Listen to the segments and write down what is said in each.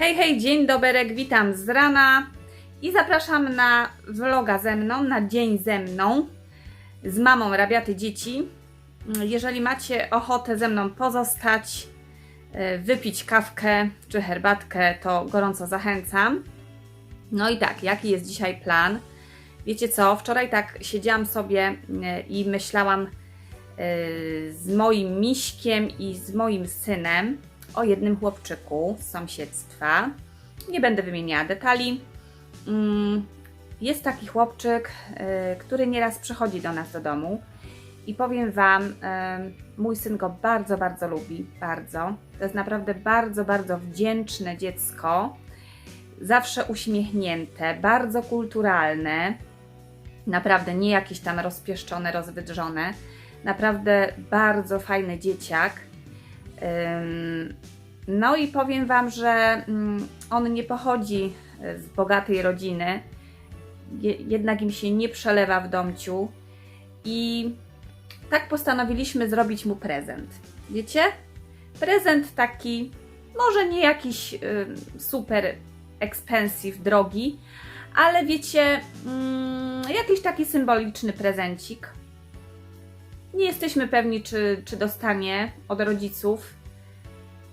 Hej, hej, dzień doberek, witam z rana i zapraszam na vloga ze mną, na dzień ze mną, z mamą rabiaty dzieci. Jeżeli macie ochotę ze mną pozostać, e, wypić kawkę czy herbatkę, to gorąco zachęcam. No i tak, jaki jest dzisiaj plan? Wiecie co, wczoraj tak siedziałam sobie e, i myślałam e, z moim miśkiem i z moim synem o jednym chłopczyku z sąsiedztwa. Nie będę wymieniała detali. Mm, Jest taki chłopczyk, e, który nieraz przychodzi do nas do domu i powiem Wam, e, mój syn go bardzo, bardzo lubi, bardzo. To jest naprawdę bardzo, bardzo wdzięczne dziecko, zawsze uśmiechnięte, bardzo kulturalne, naprawdę nie jakieś tam rozpieszczone, rozwydrzone, naprawdę bardzo fajny dzieciak. No i powiem Wam, że mm, on nie pochodzi z bogatej rodziny, je- jednak im się nie przelewa w domciu i tak postanowiliśmy zrobić mu prezent. Wiecie? Prezent taki, może nie jakiś ym, super expensive, drogi, ale wiecie, mm, jakiś taki symboliczny prezencik. Nie jesteśmy pewni, czy, czy dostanie od rodziców.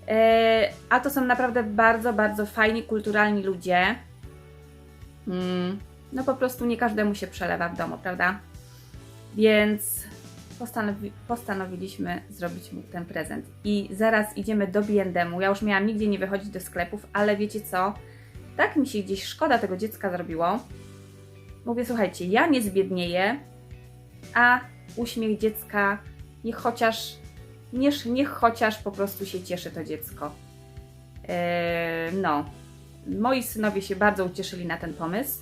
E, A to są naprawdę bardzo, bardzo fajni, kulturalni ludzie. Mm, No po prostu nie każdemu się przelewa w domu, prawda? Więc postanowi postanowiliśmy zrobić mu ten prezent. I zaraz idziemy do B&M. Ja już miałam nigdzie nie wychodzić do sklepów, ale wiecie co? Tak mi się gdzieś szkoda tego dziecka zrobiło. Mówię, słuchajcie, ja nie zbiednieję, a uśmiech dziecka niech chociaż, niech, niech chociaż po prostu się cieszy to dziecko. Eee, no, moi synowie się bardzo ucieszyli na ten pomysł.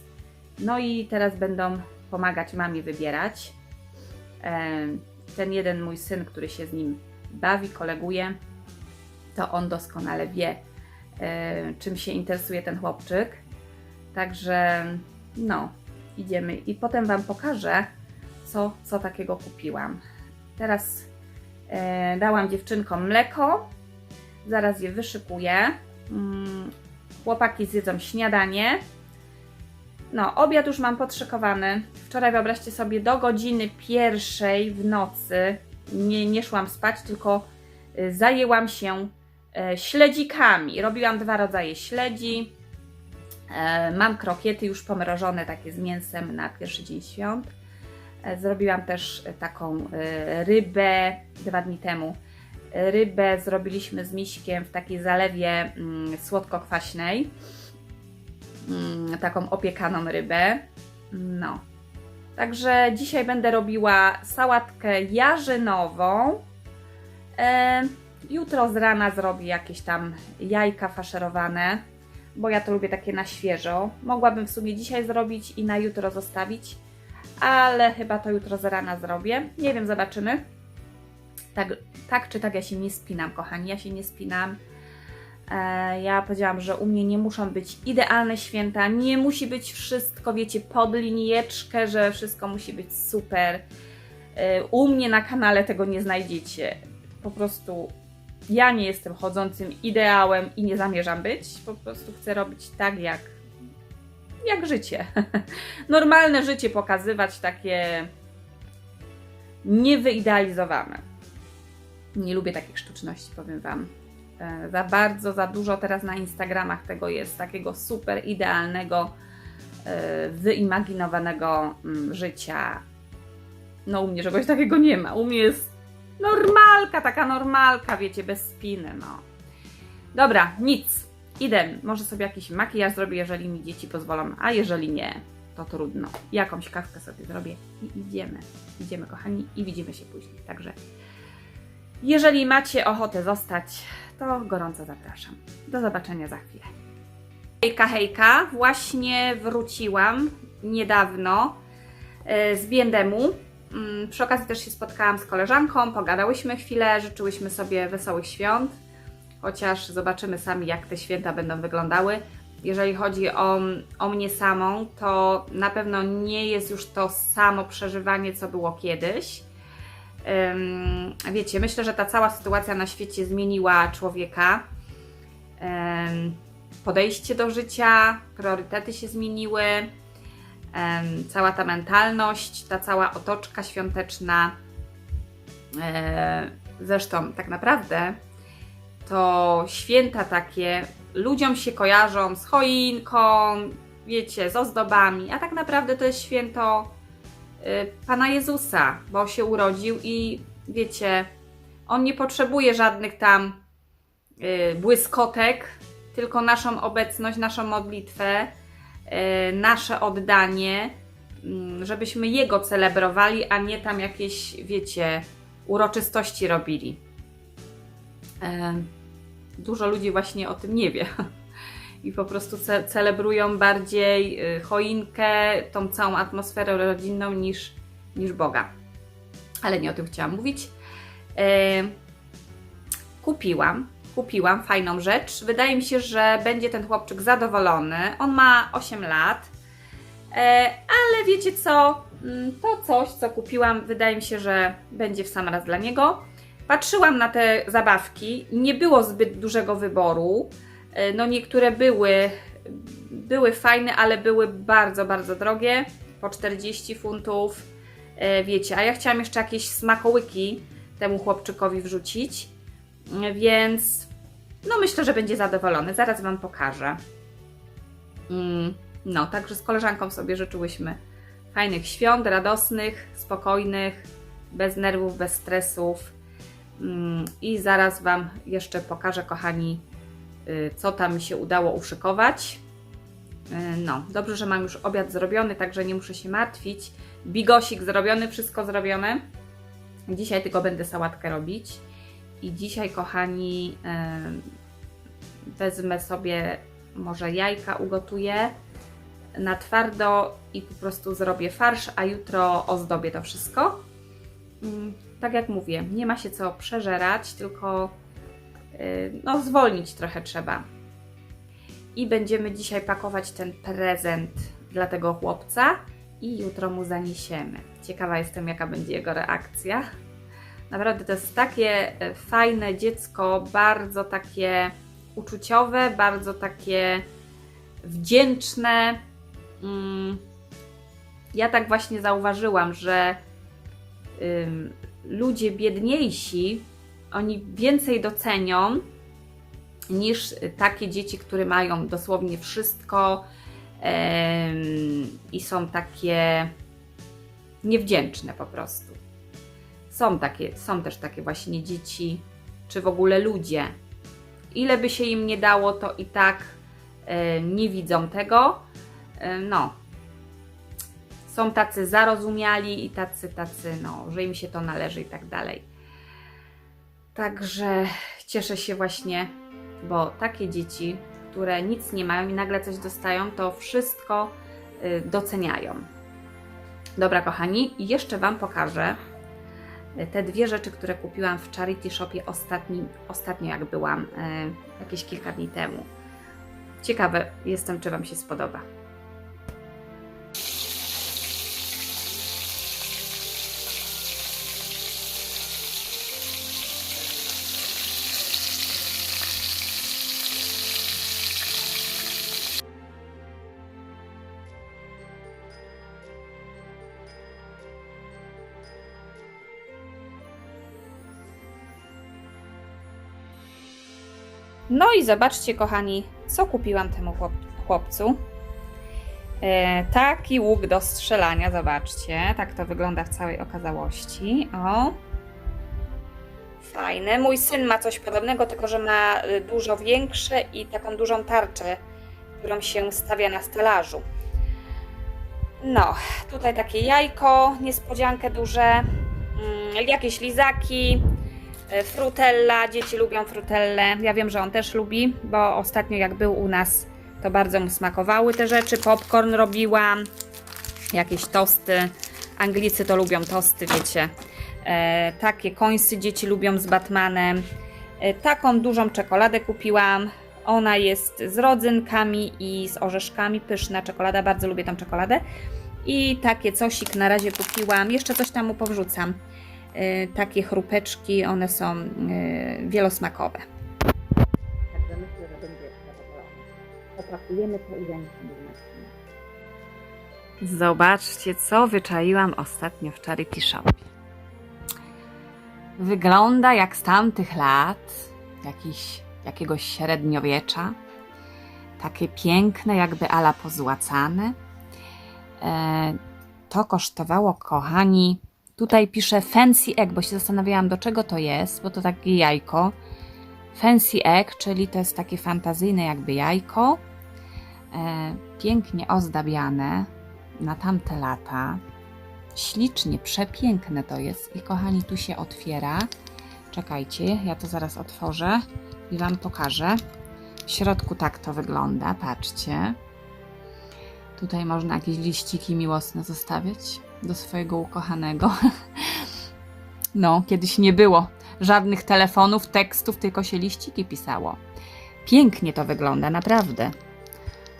No i teraz będą pomagać mamie wybierać. Eee, ten jeden mój syn, który się z nim bawi, koleguje, to on doskonale wie, e, czym się interesuje ten chłopczyk. Także no, idziemy i potem Wam pokażę, co, co takiego kupiłam. Teraz e, dałam dziewczynkom mleko, zaraz je wyszykuję. Mm, chłopaki zjedzą śniadanie. No, obiad już mam podszykowany. Wczoraj wyobraźcie sobie do godziny pierwszej w nocy nie, nie szłam spać, tylko y, zajęłam się e, śledzikami. Robiłam dwa rodzaje śledzi. E, Mam krokiety już pomrożone takie z mięsem na pierwszy dzień świąt. E, Zrobiłam też e, taką e, rybę dwa dni temu. Rybę zrobiliśmy z miśkiem w takiej zalewie mm, słodko-kwaśnej. Mm, Taką opiekaną rybę. No. Także dzisiaj będę robiła sałatkę jarzynową. Jutro z rana zrobię jakieś tam jajka faszerowane, bo ja to lubię takie na świeżo. Mogłabym w sumie dzisiaj zrobić i na jutro zostawić, ale chyba to jutro z rana zrobię. Nie wiem, zobaczymy. Tak, tak czy tak ja się nie spinam, kochani, ja się nie spinam. E, ja powiedziałam, że u mnie nie muszą być idealne święta, nie musi być wszystko, wiecie, pod linijeczkę, że wszystko musi być super. E, u mnie na kanale tego nie znajdziecie. Po prostu ja nie jestem chodzącym ideałem i nie zamierzam być. Po prostu chcę robić tak, jak, jak życie. Normalne życie pokazywać, takie niewyidealizowane. Nie lubię takich sztuczności, powiem Wam. E, Za bardzo, za dużo teraz na Instagramach tego jest, takiego super idealnego, e, wyimaginowanego mm, życia. No, u mnie czegoś takiego nie ma. U mnie jest normalka, taka normalka, wiecie, bez spiny, no. Dobra, nic. Idę. Może sobie jakiś makijaż zrobię, jeżeli mi dzieci pozwolą, a jeżeli nie, to trudno. Jakąś kawkę sobie zrobię i idziemy. Idziemy, kochani, i widzimy się później. Także jeżeli macie ochotę zostać, to gorąco zapraszam. Do zobaczenia za chwilę. Hejka, hejka. Właśnie wróciłam niedawno e, z Biendemu. Mm, Przy okazji też się spotkałam z koleżanką, pogadałyśmy chwilę, życzyłyśmy sobie wesołych świąt, chociaż zobaczymy sami, jak te święta będą wyglądały. Jeżeli chodzi o, o mnie samą, to na pewno nie jest już to samo przeżywanie, co było kiedyś. Wiecie, myślę, że ta cała sytuacja na świecie zmieniła człowieka. Podejście do życia, priorytety się zmieniły, cała ta mentalność, ta cała otoczka świąteczna. Zresztą, tak naprawdę, to święta takie ludziom się kojarzą z choinką, wiecie, z ozdobami, a tak naprawdę to jest święto y, Pana Jezusa, bo się urodził i wiecie, on nie potrzebuje żadnych tam y, błyskotek, tylko naszą obecność, naszą modlitwę, y, nasze oddanie, mm, żebyśmy Jego celebrowali, a nie tam jakieś, wiecie, uroczystości robili. Dużo ludzi właśnie o tym nie wie i po prostu ce- celebrują bardziej y, choinkę, tą całą atmosferę rodzinną niż, niż Boga. Ale nie o tym chciałam mówić. E, kupiłam, kupiłam fajną rzecz. Wydaje mi się, że będzie ten chłopczyk zadowolony. On ma 8 lat. E, ale wiecie co? Mm, To coś, co kupiłam, wydaje mi się, że będzie w sam raz dla niego. Patrzyłam na te zabawki, nie było zbyt dużego wyboru. E, No niektóre były, były fajne, ale były bardzo, bardzo drogie, po 40 funtów. E, Wiecie, a ja chciałam jeszcze jakieś smakołyki temu chłopczykowi wrzucić, więc no myślę, że będzie zadowolony. Zaraz Wam pokażę. Mm, No, także z koleżanką sobie życzyłyśmy fajnych świąt, radosnych, spokojnych, bez nerwów, bez stresów. Mm, I zaraz Wam jeszcze pokażę, kochani, y, co tam się udało uszykować. Y, No, dobrze, że mam już obiad zrobiony, także nie muszę się martwić. Bigosik zrobiony, wszystko zrobione. Dzisiaj tylko będę sałatkę robić. I dzisiaj, kochani, y, wezmę sobie może jajka ugotuję na twardo i po prostu zrobię farsz, a jutro ozdobię to wszystko. Tak jak mówię, nie ma się co przeżerać, tylko y, no, zwolnić trochę trzeba. I będziemy dzisiaj pakować ten prezent dla tego chłopca i jutro mu zaniesiemy. Ciekawa jestem, jaka będzie jego reakcja. Naprawdę to jest takie e, fajne dziecko, bardzo takie uczuciowe, bardzo takie wdzięczne. Mm, Ja tak właśnie zauważyłam, że ludzie biedniejsi, oni więcej docenią niż takie dzieci, które mają dosłownie wszystko i są takie niewdzięczne po prostu. Są, takie, są też takie właśnie dzieci, czy w ogóle ludzie. Ile by się im nie dało, to i tak e, nie widzą tego. E, no. Są tacy zarozumiali i tacy, tacy, no, że im się to należy i tak dalej. Także cieszę się właśnie, bo takie dzieci, które nic nie mają i nagle coś dostają, to wszystko y, doceniają. Dobra, kochani, jeszcze Wam pokażę y, te dwie rzeczy, które kupiłam w Charity Shopie ostatni, ostatnio, jak byłam, y, jakieś kilka dni temu. Ciekawe jestem, czy Wam się spodoba. No i zobaczcie, kochani, co kupiłam temu chłop- chłopcu. E, taki łuk do strzelania, zobaczcie. Tak to wygląda w całej okazałości. O. Fajne. Mój syn ma coś podobnego, tylko że ma y, dużo większe i taką dużą tarczę, którą się stawia na stelażu. No, tutaj takie jajko, niespodziankę duże, mm, jakieś lizaki, Frutella, dzieci lubią frutelle. Ja wiem, że on też lubi, bo ostatnio jak był u nas, to bardzo mu smakowały te rzeczy. Popcorn robiłam, jakieś tosty. Anglicy to lubią tosty, wiecie. E, takie końsy dzieci lubią z Batmanem. E, taką dużą czekoladę kupiłam. Ona jest z rodzynkami i z orzeszkami. Pyszna czekolada, bardzo lubię tą czekoladę. I takie cosik na razie kupiłam. Jeszcze coś tam mu powrzucam takie chrupeczki, one są y, wielosmakowe. Także myślę, że będzie opakujemy to i. Zobaczcie, co wyczaiłam ostatnio w Charity Shopie. Wygląda jak z tamtych lat, jakiś, jakiegoś średniowiecza. Takie piękne, jakby ala pozłacane. E, to kosztowało, kochani, tutaj piszę fancy egg, bo się zastanawiałam, do czego to jest, bo to takie jajko. Fancy egg, czyli to jest takie fantazyjne jakby jajko. E, pięknie ozdabiane na tamte lata. Ślicznie, przepiękne to jest. I kochani, tu się otwiera. Czekajcie, ja to zaraz otworzę i Wam pokażę. W środku tak to wygląda, patrzcie. Tutaj można jakieś liściki miłosne zostawiać do swojego ukochanego. No, kiedyś nie było żadnych telefonów, tekstów, tylko się liściki pisało. Pięknie to wygląda, naprawdę.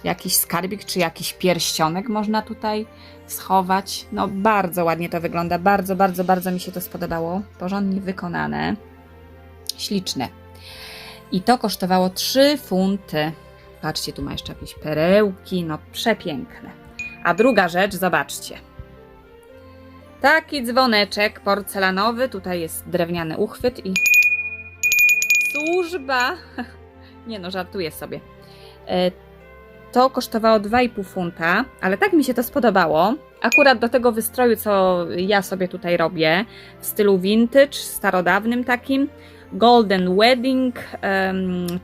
Jakiś skarbik czy jakiś pierścionek można tutaj schować. No, bardzo ładnie to wygląda. Bardzo, bardzo, bardzo mi się to spodobało. Porządnie wykonane. Śliczne. I to kosztowało 3 funty. Patrzcie, tu ma jeszcze jakieś perełki. No, przepiękne. A druga rzecz, zobaczcie. Taki dzwoneczek porcelanowy. Tutaj jest drewniany uchwyt i służba. Nie no, żartuję sobie. E, To kosztowało 2,5 funta, ale tak mi się to spodobało. Akurat do tego wystroju, co ja sobie tutaj robię, w stylu vintage, starodawnym takim. Golden Wedding,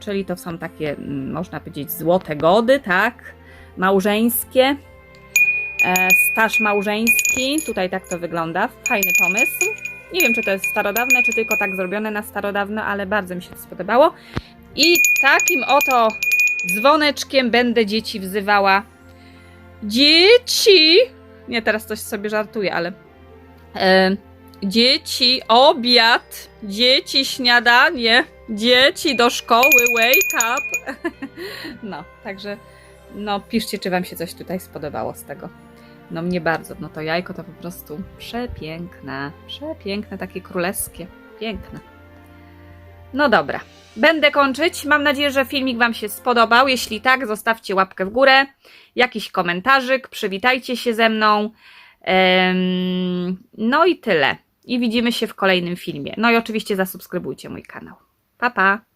czyli to są takie, mm, można powiedzieć, złote gody, tak? Małżeńskie. E, staż małżeński. Tutaj tak to wygląda. Fajny pomysł. Nie wiem, czy to jest starodawne, czy tylko tak zrobione na starodawno, ale bardzo mi się to spodobało. I takim oto dzwoneczkiem będę dzieci wzywała. Dzieci! Nie, teraz coś sobie żartuję, ale. E, dzieci, obiad, dzieci, śniadanie, dzieci do szkoły, wake up. No, także. No, piszcie, czy Wam się coś tutaj spodobało z tego. No mnie bardzo, no to jajko to po prostu przepiękne, przepiękne, takie królewskie, piękne. No dobra, będę kończyć. Mam nadzieję, że filmik Wam się spodobał. Jeśli tak, zostawcie łapkę w górę, jakiś komentarzyk, przywitajcie się ze mną. No i tyle. I widzimy się w kolejnym filmie. No i oczywiście zasubskrybujcie mój kanał. Pa, pa!